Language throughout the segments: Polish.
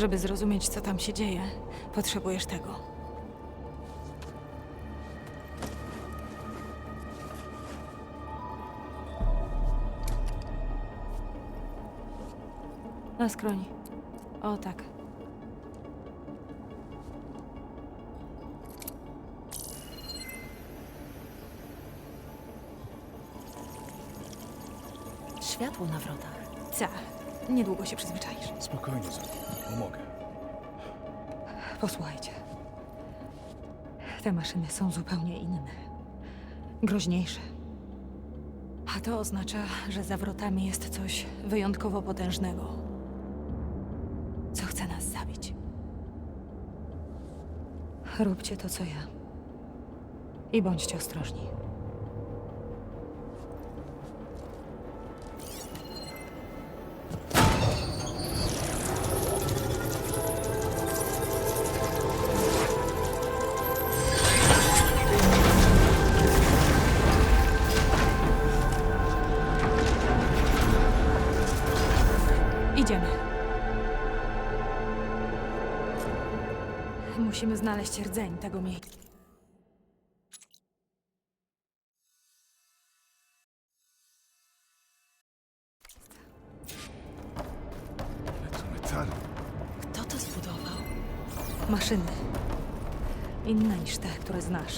Żeby zrozumieć, co tam się dzieje, potrzebujesz tego. Na skroni. O tak. Światło na wrotach. Ca. Niedługo się przyzwyczaisz. Spokojnie, Zoe. Pomogę. Posłuchajcie. Te maszyny są zupełnie inne. Groźniejsze. A to oznacza, że za wrotami jest coś wyjątkowo potężnego. Co chce nas zabić. Róbcie to, co ja. I bądźcie ostrożni. Musimy znaleźć rdzeń tego miejsca. Ale to metal. Kto to zbudował? Maszyny. Inne niż te, które znasz.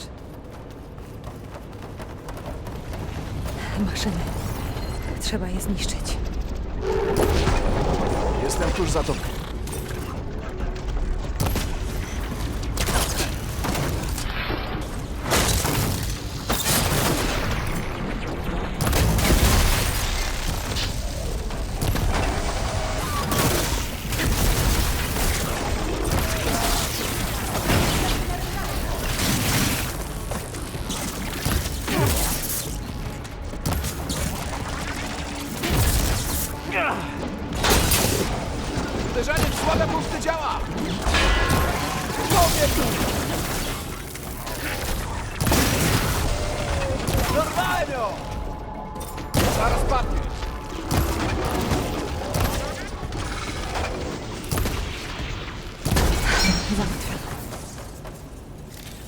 Maszyny. Trzeba je zniszczyć. Jestem tuż za tobą.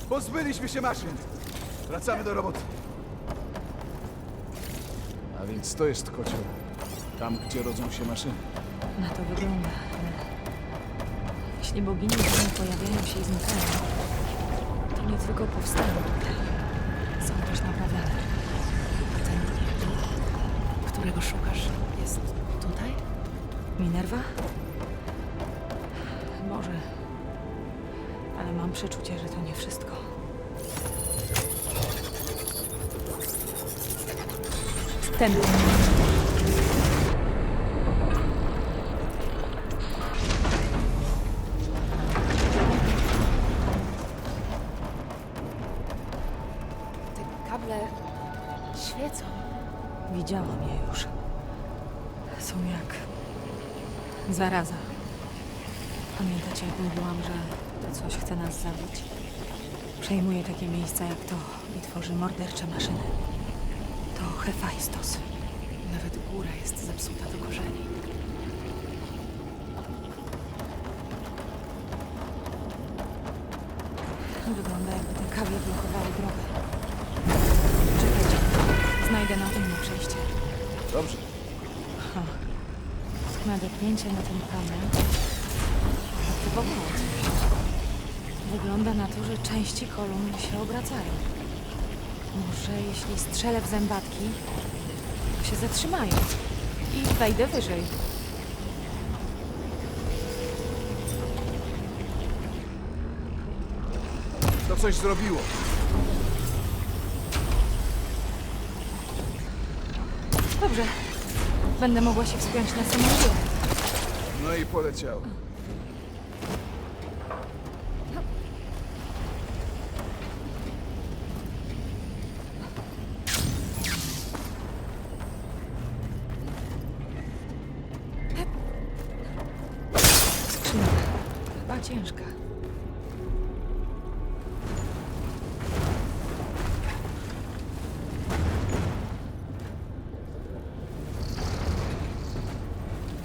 Pozbyliśmy się maszyn. Wracamy do roboty. A więc to jest kocioł. Tam, gdzie rodzą się maszyny. Na to wygląda, ale... Jeśli bogini nie pojawiają się i znikają, to nie tylko powstają. Są też naprawiane. A ten którego szukasz, jest tutaj? Minerva? Może. Mam przeczucie, że to nie wszystko. Ten. Takie miejsca jak to i tworzy mordercze maszyny. To Hefajstos. Nawet góra jest zepsuta do korzeni. Wygląda jakby te kawie blokowały drogę. Czekajcie, znajdę nam inne przejście. Dobrze. Ha. Nadepnięcie na ten kamień aktywowało coś. Wygląda na to, że części kolumn się obracają. Może jeśli strzelę w zębatki, to się zatrzymają i wejdę wyżej. To coś zrobiło. Dobrze. Będę mogła się wspiąć na górę. No i poleciało.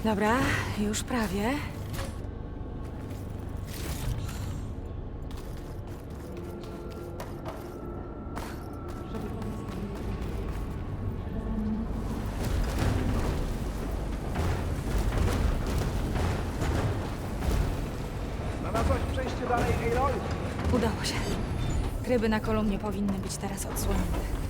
Dobra, już prawie. Znalazłaś przejście dalej, Udało się. Tryby na kolumnie powinny być teraz odsłonięte.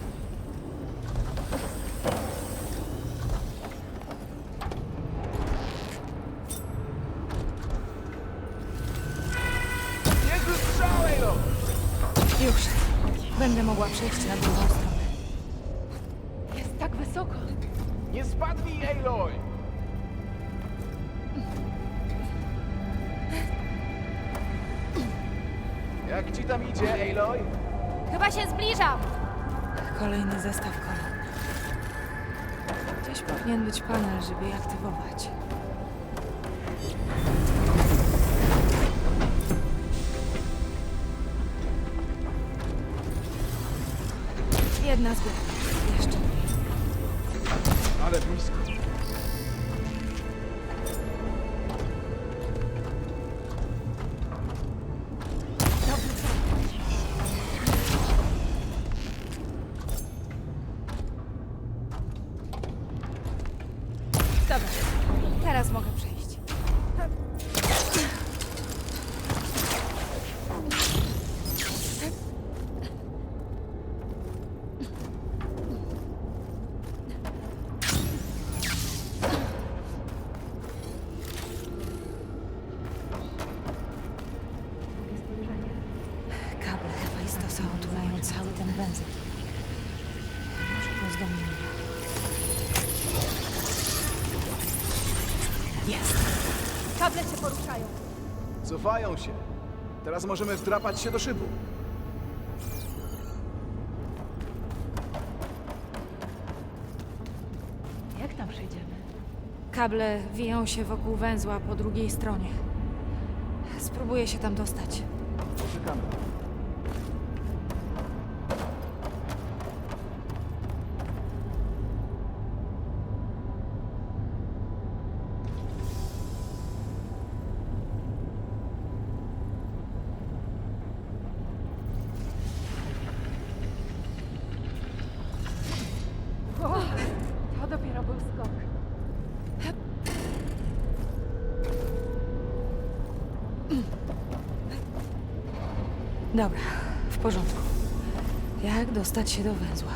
Przejść na drugą stronę. Jest tak wysoko. Nie spadnij, Aloy! Jak ci tam idzie, Aloy? Chyba się zbliżam! Kolejny zestaw kolumn. Gdzieś powinien być panel, żeby je aktywować. Jedna zbiera. Jeszcze mniej. Ale blisko. Cofają się. Teraz możemy wdrapać się do szybu. Jak tam przejdziemy? Kable wiją się wokół węzła po drugiej stronie. Spróbuję się tam dostać. Poczekamy. Dobra, w porządku. Jak dostać się do węzła?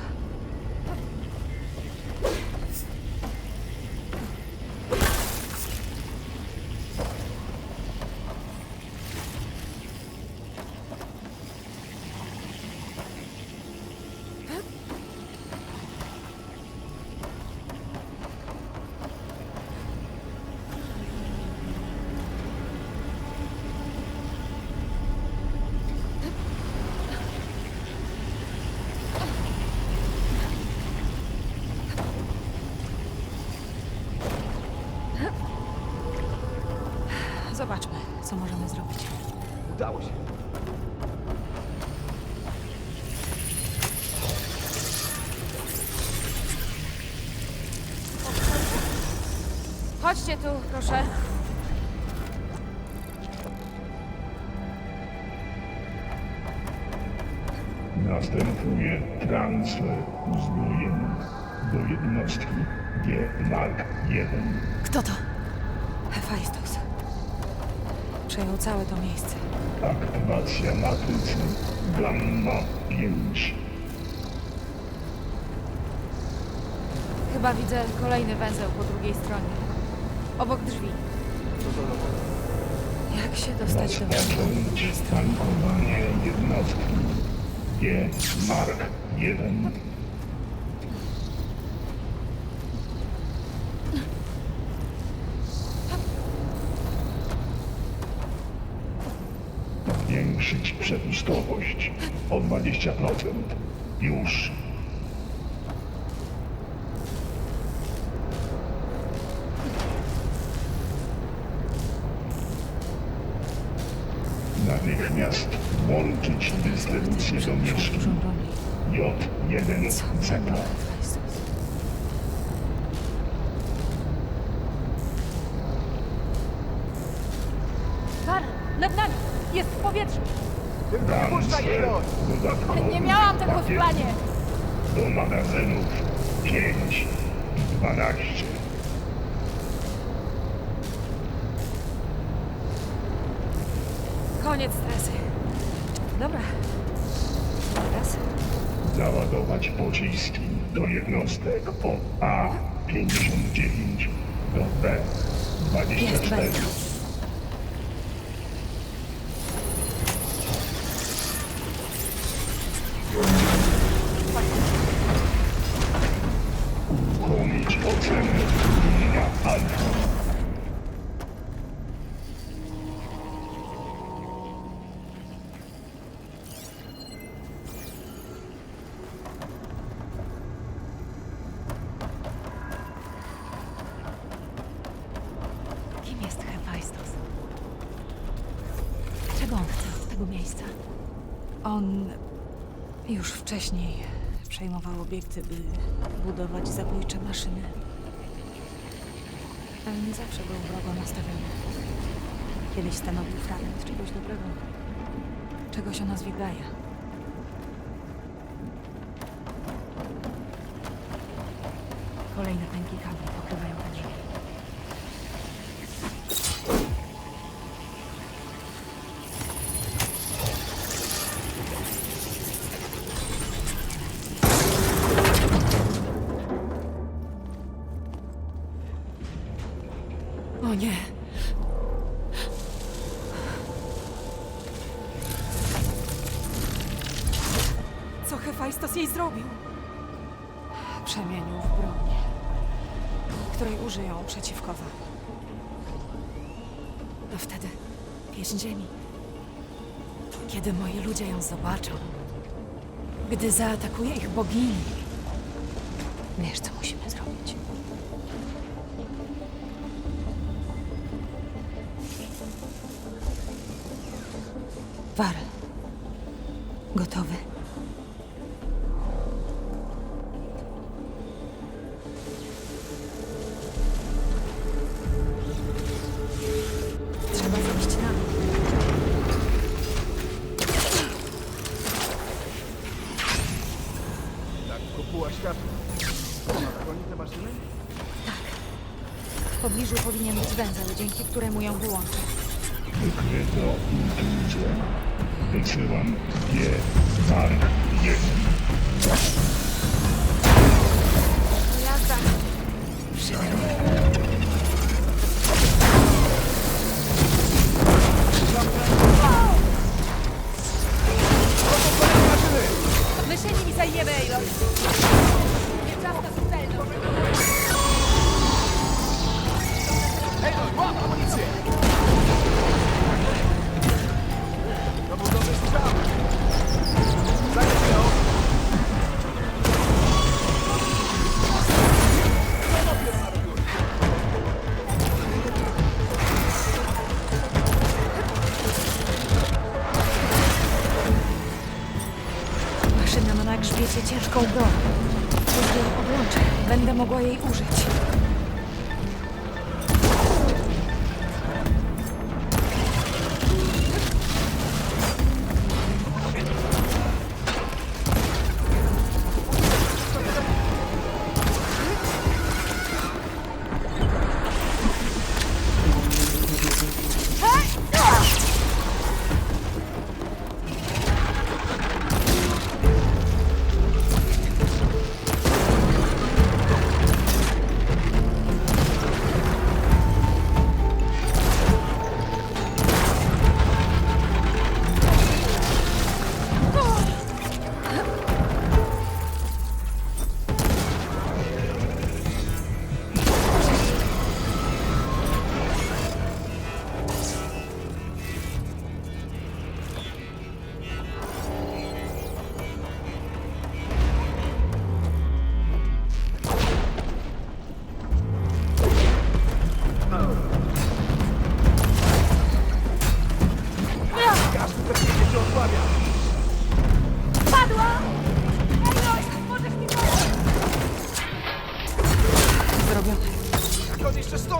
Co możemy zrobić. Udało się. Chodźcie tu, proszę. Następuje transfer uzbrojenia do jednostki G Mark 1. Kto to? Hefajstos. Przejął całe to miejsce. Aktywacja matrycy Gamma 5. Chyba widzę kolejny węzeł po drugiej stronie. Obok drzwi. Jak się dostać do węzła po drugiej Rozpocząć stronie? tankowanie jednostki G Mark 1. zwiększyć przepustowość o 20%. Już. Natychmiast włączyć dystrybucję do mieszki. J1Z. Jest w powietrzu! Puszczaj, dodatkowych Nie miałam tego w planie! Do magazynów 5 i 12. Koniec stresu. Dobra. Teraz? Załadować pociski do jednostek od A-59 do Jest B-24. Belka. Uruchomić Od tego miejsca? On już wcześniej przejmował obiekty, by budować zabójcze maszyny. Ale nie zawsze był wrogo nastawiony. Kiedyś stanowił fragment czegoś dobrego. Czegoś o nazwie Gaia. Kolejne pęki kabli nie. Co Hefajstos jej zrobił? Przemienił w broń, której użyją przeciwko wam. A wtedy pieśń ziemi. Kiedy moi ludzie ją zobaczą, gdy zaatakuje ich bogini, wiesz, co musimy Gotowy? Trzeba zejść na dół. Tak, kopuła światła. Ona broni te maszyny? W pobliżu powinien być węzeł, dzięki któremu ją wyłączę. Wykryto intruzję. Wysyłam G. Mark 1. Jazda! My się nimi zajmiemy, Aloy.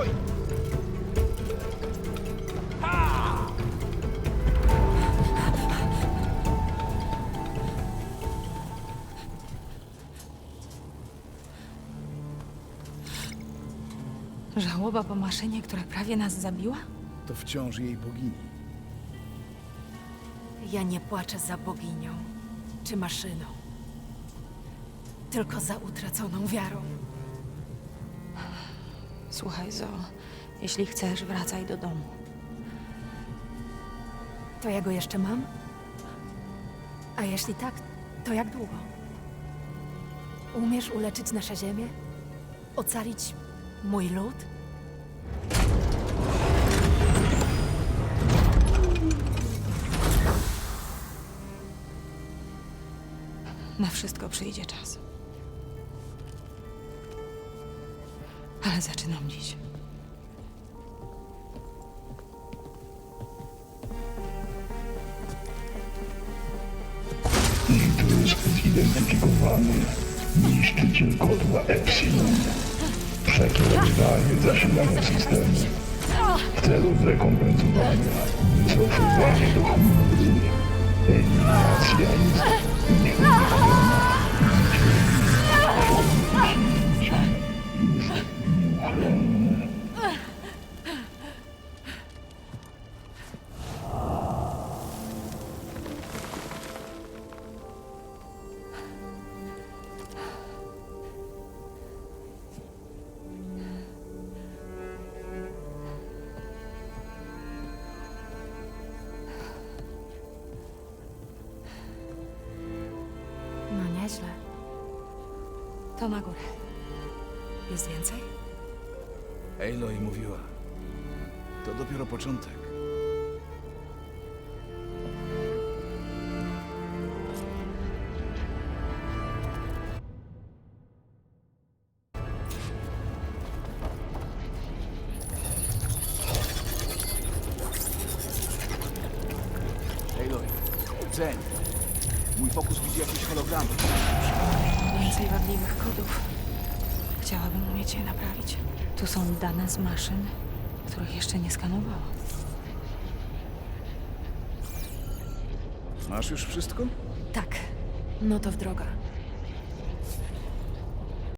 Stoi? Żałoba po maszynie, która prawie nas zabiła? To wciąż jej bogini. Ja nie płaczę za boginią czy maszyną, tylko za utraconą wiarą. Słuchaj, Zo, jeśli chcesz, wracaj do domu. To ja go jeszcze mam? A jeśli tak, to jak długo? Umiesz uleczyć nasze ziemię? Ocalić mój lud? Na wszystko przyjdzie czas. Zaczynam dziś. Jest zidentyfikowany niszczyciel kotła Epsilon. Przekierowywanie zasilania systemu w celu zrekompensowania wycofywania do chmury. Eliminacja jest nieunikniona. To na górę. Jest więcej? Aloy mówiła. To dopiero początek. Aloy, Zen. Mój fokus widzi jakieś hologramy. Więcej wadliwych kodów. Chciałabym umieć je naprawić. Tu są dane z maszyn, których jeszcze nie skanowałam. Masz już wszystko? Tak. No to w droga.